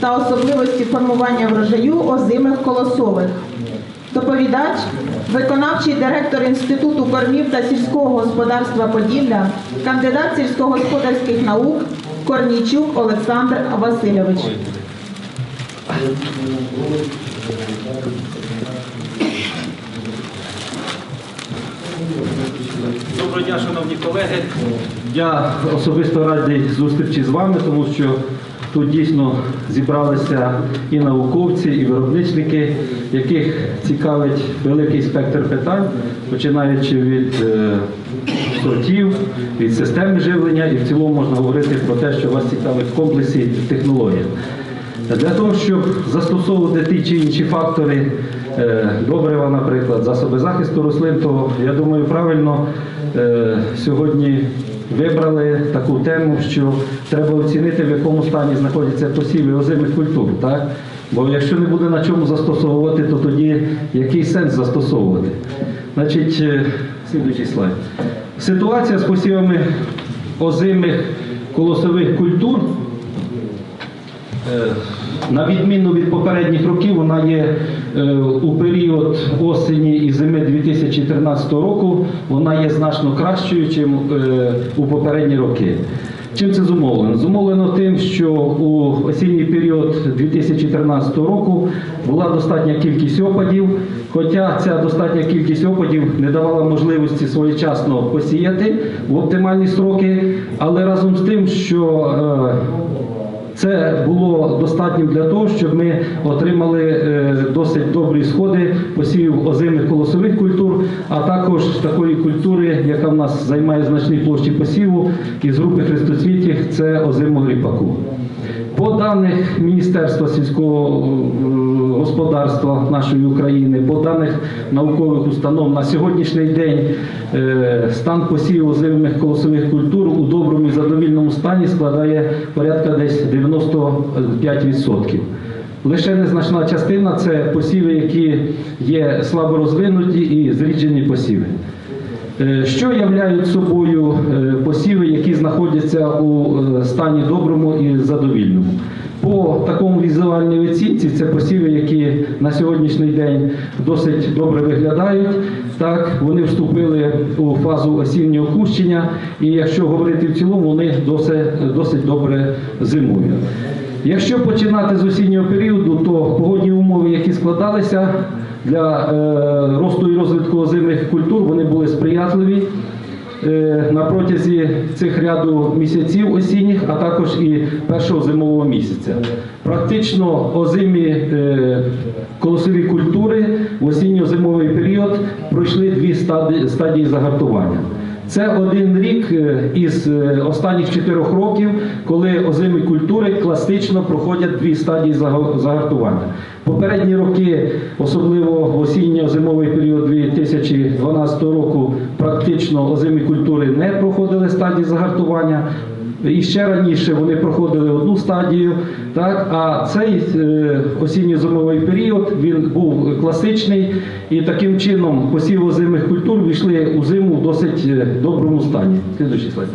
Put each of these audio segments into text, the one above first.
та особливості формування врожаю озимих колосових. Доповідач, виконавчий директор Інституту кормів та сільського господарства Поділля, кандидат сільськогосподарських наук Корнійчук Олександр Васильович. Доброго дня, шановні колеги. Я особисто радий зустрічі з вами, тому що тут дійсно зібралися і науковці, і виробничники, яких цікавить великий спектр питань, починаючи від е, сортів, від системи живлення, і в цілому можна говорити про те, що вас цікавить в комплексі технологій. Для того, щоб застосовувати ті чи інші фактори е, добрива, наприклад, засоби захисту рослин, то я думаю, правильно е, сьогодні вибрали таку тему, що треба оцінити, в якому стані знаходяться посіви озимих культур. Так? Бо якщо не буде на чому застосовувати, то тоді який сенс застосовувати? Значить, е, слідуючий слайд. Ситуація з посівами озимих колосових культур Е, на відміну від попередніх років, вона є е, у період осені і зими 2013 року, вона є значно кращою, ніж у попередні роки. Чим це зумовлено? Зумовлено тим, що у осінній період 2013 року була достатня кількість опадів, хоча ця достатня кількість опадів не давала можливості своєчасно посіяти в оптимальні строки, але разом з тим, що е, це було достатньо для того, щоб ми отримали е, досить добрі сходи посівів озимих колосових культур, а також такої культури, яка в нас займає значні площі посіву із групи хрестоцвітів, це озимого ріпаку. По даних Міністерства сільського е, господарства нашої України, по даних наукових установ, на сьогоднішній день е, стан посіву озимих колосових культур у доброму і задовільному стані складає порядка десь 95%. Лише незначна частина це посіви, які є слабо розвинуті і зріджені посіви. Е, Що являють собою е, посіви, які знаходяться у е, стані доброму і задовільному? По такому візуальній оцінці це посіви, які на сьогоднішній день досить добре виглядають. Так, вони вступили у фазу осіннього кущення, і якщо говорити в цілому, вони досить, досить добре зимують. Якщо починати з осіннього періоду, то погодні умови, які складалися для е, росту і розвитку озимих культур, вони були сприятливі е, на протязі цих ряду місяців осінніх, а також і першого зимового місяця. Практично озимі е, колосові культури в осінньо-зимовий період пройшли дві стадії, стадії загартування. Це один рік е, із е, останніх чотирьох років, коли озимі культури класично проходять дві стадії загартування. Попередні роки, особливо в осінньо-зимовий період 2012 року, практично озимі культури не проходили стадії загартування. І ще раніше вони проходили одну стадію, так а цей е, осінньо-зимовий період він був класичний, і таким чином посів озимих культур війшли у зиму в досить е, доброму стані. Слідуючий слайд.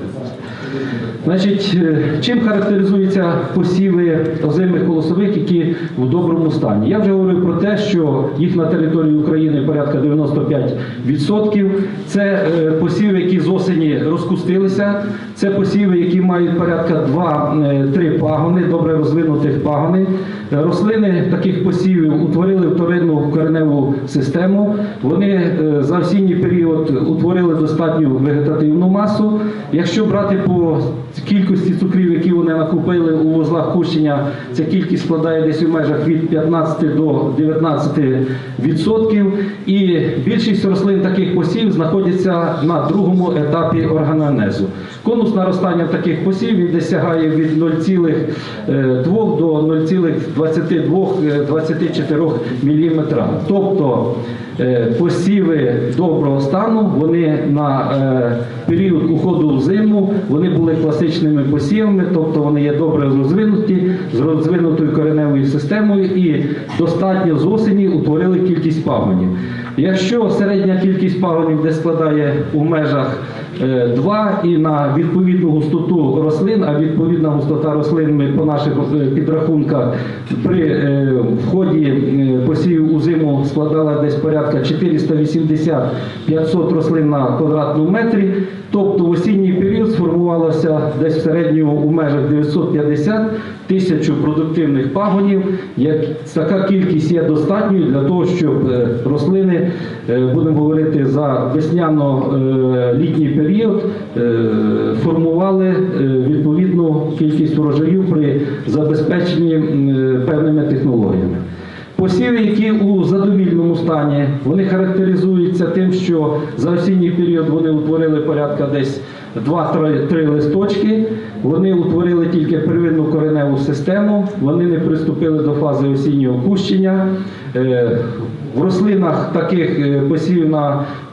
Значить, е, чим характеризуються посіви озимих колосових, які в доброму стані? Я вже говорив про те, що їх на території України порядка 95%. Це е, посіви, які з осені розкустилися. Це посіви, які мають порядка 2-3 пагони, добре розвинутих пагони. Рослини таких посівів утворили вторинну кореневу систему. Вони е, за осінній період утворили достатню вегетативну масу. Якщо брати по кількості цукрів, які вони накупили у вузлах кущення, ця кількість складає десь у межах від 15 до 19 відсотків. І більшість рослин таких посів знаходяться на другому етапі органонезу. Конус наростання таких посів досягає від 0,2 до 0,22-24 мм. Тобто е, посіви доброго стану, вони на е, період уходу в зиму, вони були класичними посівами, тобто вони є добре розвинуті, з розвинутою кореневою системою і достатньо з осені утворили кількість пагонів. Якщо середня кількість пагонів десь складає у межах 2 і на відповідну густоту рослин, а відповідна густота рослин ми по наших е, підрахунках при е, вході е, посівів у зиму складала десь порядка 480-500 рослин на квадратному метрі. Тобто в осінній період сформувалося десь в середньому у межах 950 тисячу продуктивних пагонів. Така кількість є достатньою для того, щоб е, рослини, е, будемо говорити за весняно-літній період, е, формували е, відповідну кількість урожаїв при забезпеченні е, певними технологіями. Посіви, які у задовільному стані, вони характеризуються тим, що за осінній період вони утворили порядка десь 2-3 листочки. Вони утворили тільки первинну кореневу систему, вони не приступили до фази осіннього кущення. Е, В рослинах таких посів посівів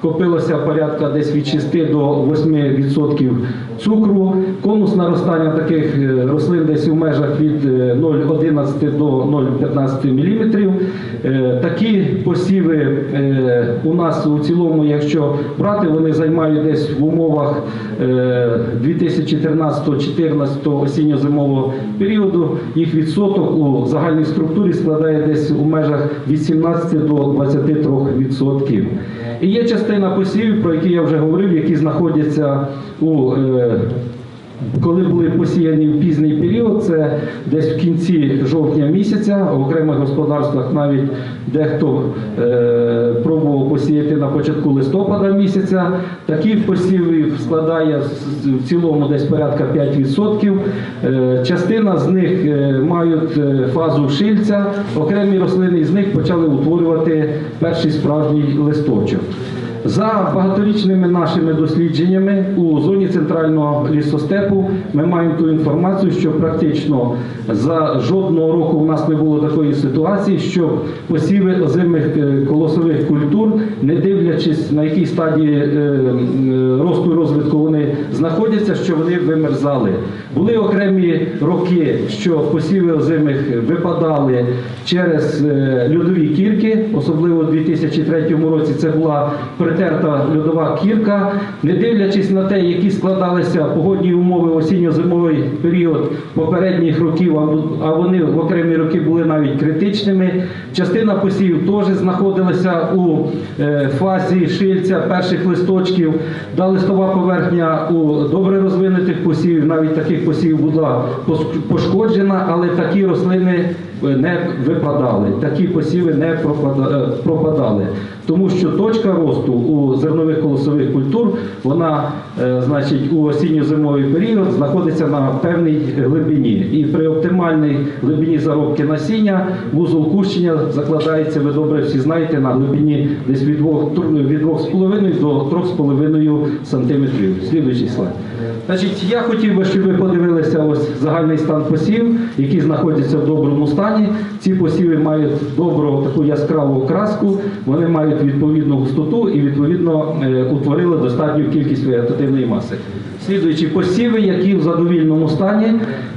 накопилося порядка десь від 6 до 8% цукру. Конус наростання таких е, рослин десь у межах від е, 0,11 до 0,15 мм. Такі посіви е, у нас у цілому, якщо брати, вони займають десь в умовах е, 2013-2014 осінньо-зимового періоду. Їх відсоток у загальній структурі складає десь у межах від 17 до 23%. І є частина посівів, про які я вже говорив, які знаходяться у е, коли були посіяні в пізній період, це десь в кінці жовтня місяця, в окремих господарствах навіть дехто е, пробував посіяти на початку листопада місяця. Таких посівів складає в цілому десь порядка 5%. Е, частина з них е, мають е, фазу шильця, окремі рослини з них почали утворювати перший справжній листочок. За багаторічними нашими дослідженнями у зоні центрального лісостепу ми маємо ту інформацію, що практично за жодного року у нас не було такої ситуації, що посіви озимих е, колосових культур, не дивлячись на якій стадії е, е, росту і розвитку вони знаходяться, що вони вимерзали. Були окремі роки, що посіви озимих випадали через е, льодові кірки, особливо у 2003 році це була притерта льодова кірка, не дивлячись на те, які складалися погодні умови осінньо-зимовий період попередніх років, а- вони в окремі роки були навіть критичними. Частина посівів теж знаходилася у е, фазі шильця перших листочків, да листова поверхня у добре розвинутих посівів, навіть таких посівів була пошкоджена, але такі рослини не випадали, такі посіви не е, пропадали. Тому що точка росту у зернових колосових культур, вона, е, значить, у осінньо-зимовий період знаходиться на певній глибині. І при оптимальній глибині заробки насіння вузол кущення закладається, ви добре всі знаєте, на глибині десь від 2,5 від 2,5 до 3,5 сантиметрів. Слідуючий слайд. Значить, я хотів би, щоб ви подивилися ось загальний стан посів, які знаходяться в доброму стані. Ці посіви мають добру таку яскраву краску, вони мають відповідну густоту і відповідно е, утворили достатню кількість вегетативної маси. Слідуючі посіви, які в задовільному стані,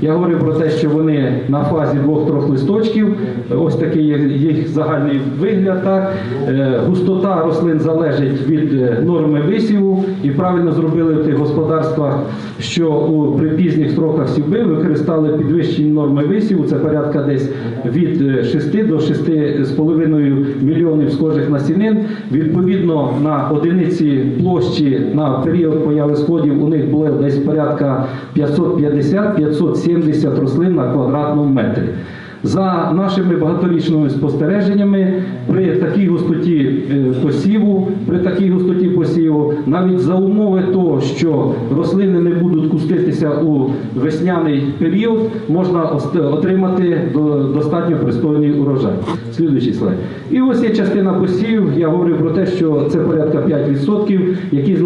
я говорив про те, що вони на фазі двох-трьох листочків. Ось такий їх загальний вигляд. Так. Е, Густота рослин залежить від е, норми висіву, і правильно зробили в тих господарствах, що у при пізніх строках сівби використали підвищені норми висіву. Це порядка десь від е, 6 до 6,5 мільйонів схожих насінин. Відповідно на одиниці площі на період появи сходів у них було десь порядка 550-570 рослин на квадратному метрі. За нашими багаторічними спостереженнями, при такій густоті е, посіву, при такій густоті посіву, навіть за умови того, що рослини не будуть куститися у весняний період, можна отримати достатньо пристойний урожай. Слідуючий слайд. І ось є частина посівів. Я говорив про те, що це порядка 5%, які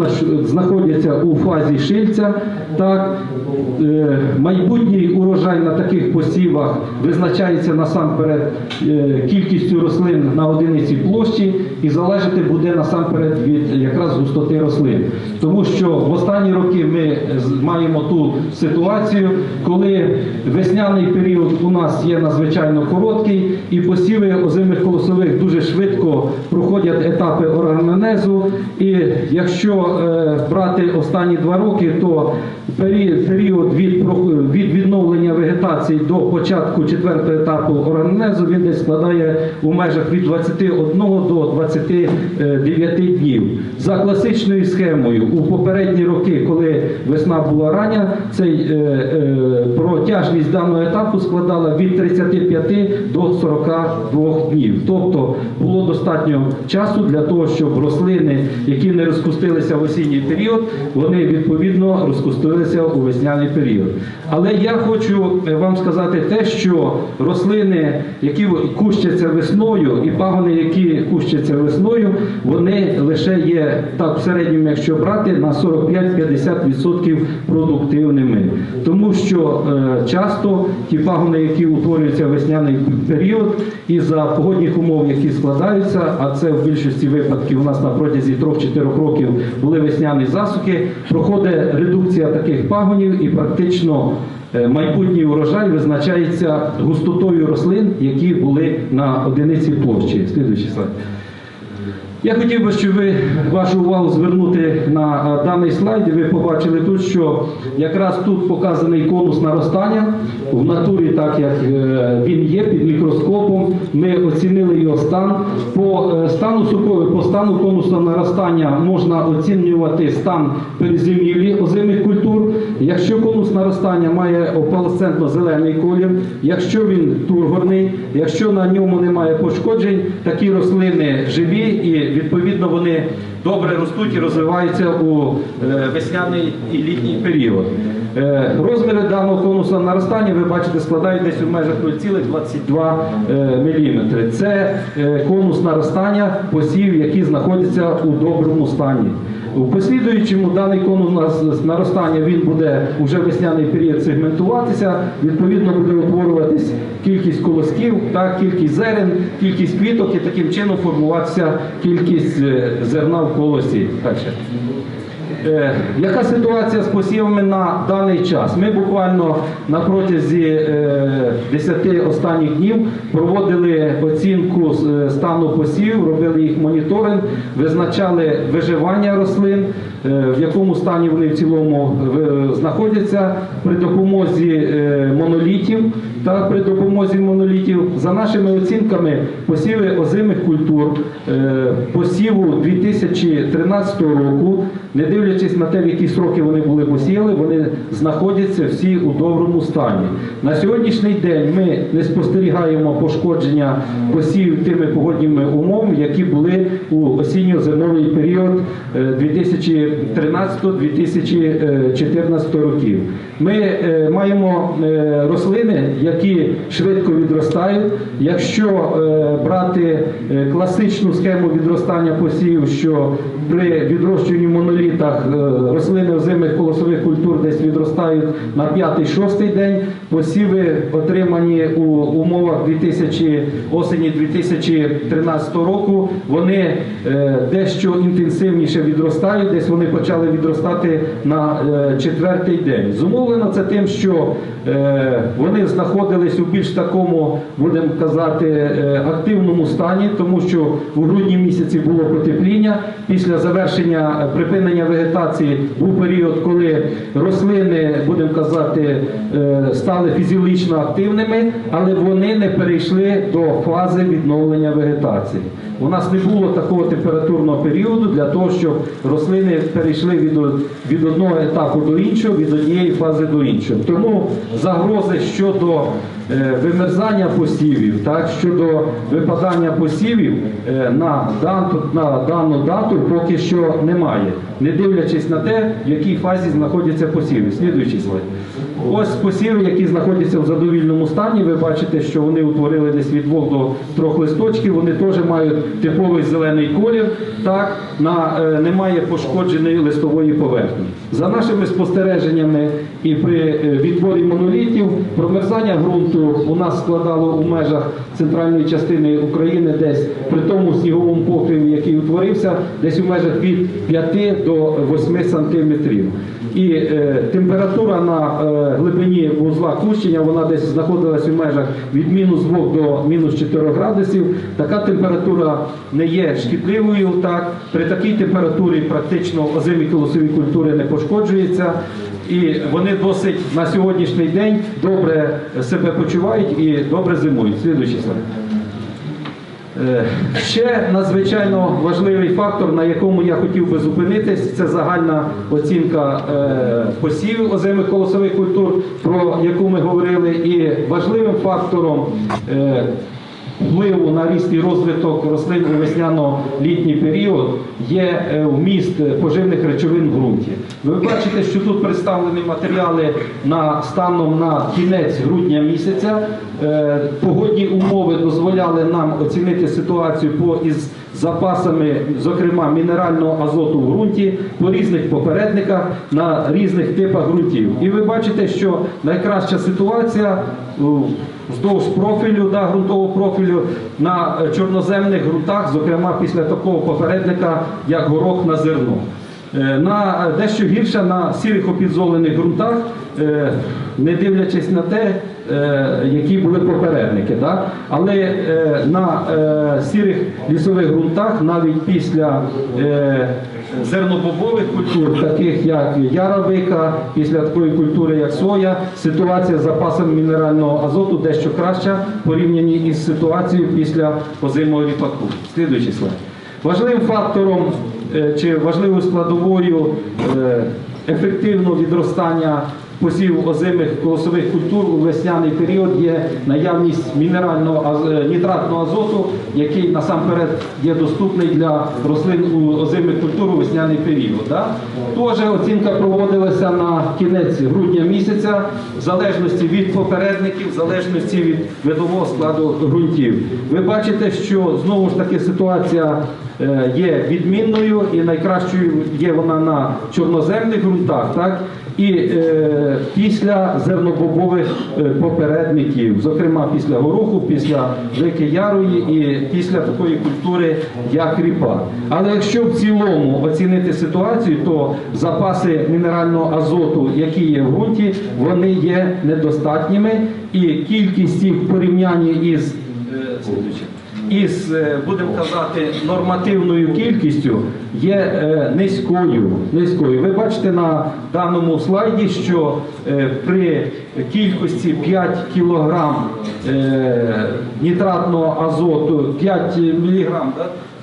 знаходяться у фазі шильця. Так, е, майбутній урожай на таких посівах визначається насамперед е, кількістю рослин на одиниці площі і залежати буде насамперед від якраз густоти рослин. Тому що в останні роки ми маємо ту ситуацію, коли весняний період у нас є надзвичайно короткий, і посіви озимих колосових дуже швидко проходять етапи ораннезу. І якщо е, брати останні два роки, то період від, відновлення вегетації до початку четвертого етапу ораннезу він десь складає у межах від 21 до 29 днів. За класичною схемою у попередні роки, коли весна була рання, цей е, е, протяжність даного етапу складала від 35 до 42 днів. Тобто було достатньо часу для того, щоб рослини, які не розкустилися в осінній період, вони відповідно розкустилися у весняний період. Але я хочу е, вам сказати те, що рослини, які кущаться весною, і пагони, які кущаться весною, вони лише є так в середньому, якщо брати, на 45-50% продуктивними. Тому що е, часто ті пагони, які утворюються в весняний період, і за погодних умов, які складаються, а це в більшості випадків у нас на протязі 3-4 років були весняні засухи, проходить редукція таких пагонів і практично майбутній урожай визначається густотою рослин, які були на одиниці площі. Слідуючий слайд. Я хотів би, щоб ви вашу увагу звернути на е, даний слайд. і Ви побачили тут, що якраз тут показаний конус наростання в натурі, так як е, він є під мікроскопом. Ми оцінили його стан. По е, стану сукови, по стану конусу наростання можна оцінювати стан перезимівлі озимих культур. Якщо конус наростання має опалесцентно-зелений колір, якщо він тургорний, якщо на ньому немає пошкоджень, такі рослини живі і відповідно вони добре ростуть і розвиваються у е, весняний і літній період. Е, Розміри даного конуса наростання, ви бачите, складають десь у межах 0,22 мм. Це е, конус наростання посів, які знаходяться у доброму стані. У послідуючому даний конус нас- наростання він буде уже весняний період сегментуватися. Відповідно буде утворюватись кількість колосків, так, кількість зерен, кількість квіток і таким чином формуватися кількість е, зерна в колосі. Так Е, Яка ситуація з посівами на даний час? Ми буквально на протязі е, 10 останніх днів проводили оцінку е, стану посівів, робили їх моніторинг, визначали виживання рослин, е, в якому стані вони в цілому е, знаходяться при допомозі е, монолітів та при допомозі монолітів. За нашими оцінками, посіви озимих культур е, посіву 2013 року, не дивлячись на те, в які сроки вони були посіяли, вони знаходяться всі у доброму стані. На сьогоднішній день ми не спостерігаємо пошкодження посівів тими погодніми умовами, які були у осінньо-зимовий період е, 2013-2014 років. Ми е, маємо е, рослини, які швидко відростають. Якщо е, брати е, класичну схему відростання посівів, що при відрощуванні в монолітах е, рослини озимих колосових культур десь відростають на 5-6 день, посіви отримані у умовах 2000, осені 2013 року, вони дещо інтенсивніше відростають, десь вони почали відростати на четвертий день. Зумовлено це тим, що вони знаходились у більш такому, будемо казати, е, активному стані, тому що у грудні місяці було потепління. Після завершення е, припинення вегетації був період, коли рослини, будемо казати, е, стали фізіологічно активними, але вони не перейшли до фази відновлення вегетації. У нас не було такого температурного періоду для того, щоб рослини перейшли від, від одного етапу до іншого, від однієї фази до іншої. Тому загрози щодо е, вимерзання посівів, так, щодо випадання посівів е, на, дан- на дану дату поки що немає, не дивлячись на те, в якій фазі знаходяться посіви. Слідуючий слайд. Ось посіви, які знаходяться в задовільному стані. Ви бачите, що вони утворили десь від двох до трьох листочків. Вони теж мають типовий зелений колір. Так, на, е, немає пошкодженої листової поверхні. За нашими спостереженнями і при е, відборі монолітів, промерзання ґрунту у нас складало у межах центральної частини України десь при тому сніговому покриві, який утворився, десь у межах від 5 до 8 сантиметрів. І е, температура на е, глибині вузла кущення, вона десь знаходилась у межах від мінус 2 до мінус 4 градусів. Така температура не є шкідливою. Так? При такій температурі практично озимі колосові культури не пошкоджуються. І вони досить на сьогоднішній день добре себе почувають і добре зимують. Слідуючий слайд. Е, Ще надзвичайно важливий фактор, на якому я хотів би зупинитись, це загальна оцінка посів посівів озимих колосових культур, про яку ми говорили, і важливим фактором е, впливу на ріст і розвиток рослин у весняно-літній період є е, вміст поживних речовин в ґрунті. Ви бачите, що тут представлені матеріали на станом на кінець грудня місяця. Е, Погодні умови дозволяли нам оцінити ситуацію по із запасами, зокрема мінерального азоту в ґрунті, по різних попередниках на різних типах ґрунтів. І ви бачите, що найкраща ситуація у- вздовж профілю, да, ґрунтового профілю на е, чорноземних ґрунтах, зокрема після такого попередника, як горох на зерно. Е, На е, дещо гірше на сірих опідзолених ґрунтах, не дивлячись на те, які були попередники. Так? Але е, на е, сірих лісових ґрунтах навіть після е, зернобобових культур, таких як яровика, після такої культури, як соя, ситуація з запасом мінерального азоту дещо краща порівняно із ситуацією після озимого ріпаку. Слідуючий слайд. Важливим фактором е, чи важливою складовою е, ефективного відростання посіву озимих колосових культур у весняний період є наявність мінерального е, нітратного азоту, який насамперед є доступний для рослин у озимих культур у весняний період. Теж оцінка проводилася на кінець грудня місяця, в залежності від попередників, в залежності від видового складу ґрунтів. Ви бачите, що знову ж таки ситуація е, є відмінною і найкращою є вона на чорноземних ґрунтах? І е, після зернобобових е, попередників, зокрема після гороху, після рики ярої і після такої культури, як ріпа. Але якщо в цілому оцінити ситуацію, то запаси мінерального азоту, які є в ґрунті, вони є недостатніми, і кількість їх в порівнянні із е, із, е, будемо казати, нормативною кількістю є е, низькою. низькою. Ви бачите на даному слайді, що е, при кількості 5 кг нітратного азоту, 5 мг?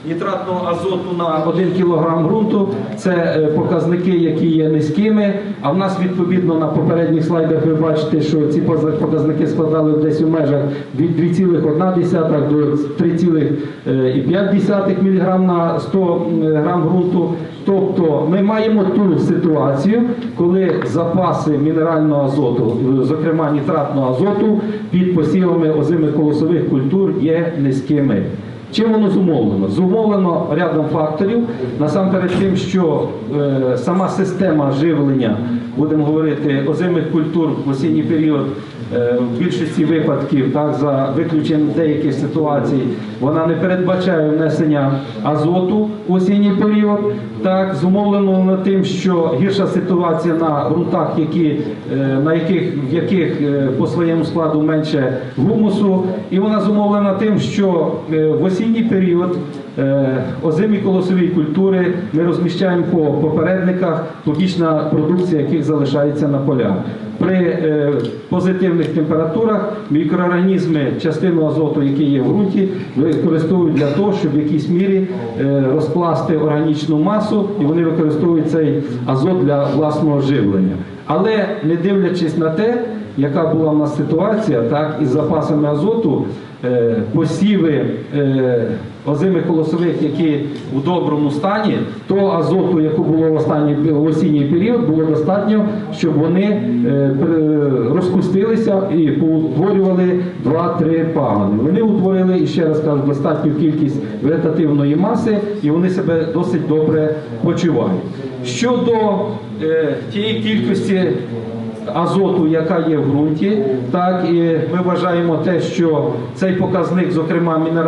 Нітратного азоту на 1 кг ґрунту це е, показники, які є низькими. А в нас відповідно на попередніх слайдах ви бачите, що ці показники складали десь у межах від 2,1 до 3,5 мг на 100 грам ґрунту. Тобто ми маємо ту ситуацію, коли запаси мінерального азоту, е, зокрема нітратного азоту, під посівами озимих колосових культур є низькими. Чим воно зумовлено? Зумовлено рядом факторів. Насамперед тим, що е, сама система живлення, будемо говорити, озимих культур в осінній період в більшості випадків, так, за виключенням деяких ситуацій, вона не передбачає внесення азоту в осінній період. Так, зумовлено тим, що гірша ситуація на ґрунтах, які, е, на яких, в яких е, по своєму складу менше гумусу, і вона зумовлена тим, що е, в осінній період е, озимі колосові культури ми розміщаємо по попередниках, побічна продукція яких залишається на полях. При е, позитивних температурах мікроорганізми частину азоту, який є в ґрунті, використовують для того, щоб в якійсь мірі е, розкласти органічну масу, і вони використовують цей азот для власного живлення. Але не дивлячись на те, яка була в нас ситуація, так із запасами азоту, е, посіви е, озимих колосових, які у доброму стані, то азоту, яку було в останній в осінній період, було достатньо, щоб вони е, розпустилися і поутворювали 2-3 пагони. Вони утворили, і ще раз кажу, достатню кількість вегетативної маси, і вони себе досить добре почувають. Щодо е, тієї кількості азоту, яка є в ґрунті, так і ми вважаємо те, що цей показник, зокрема мінеральний.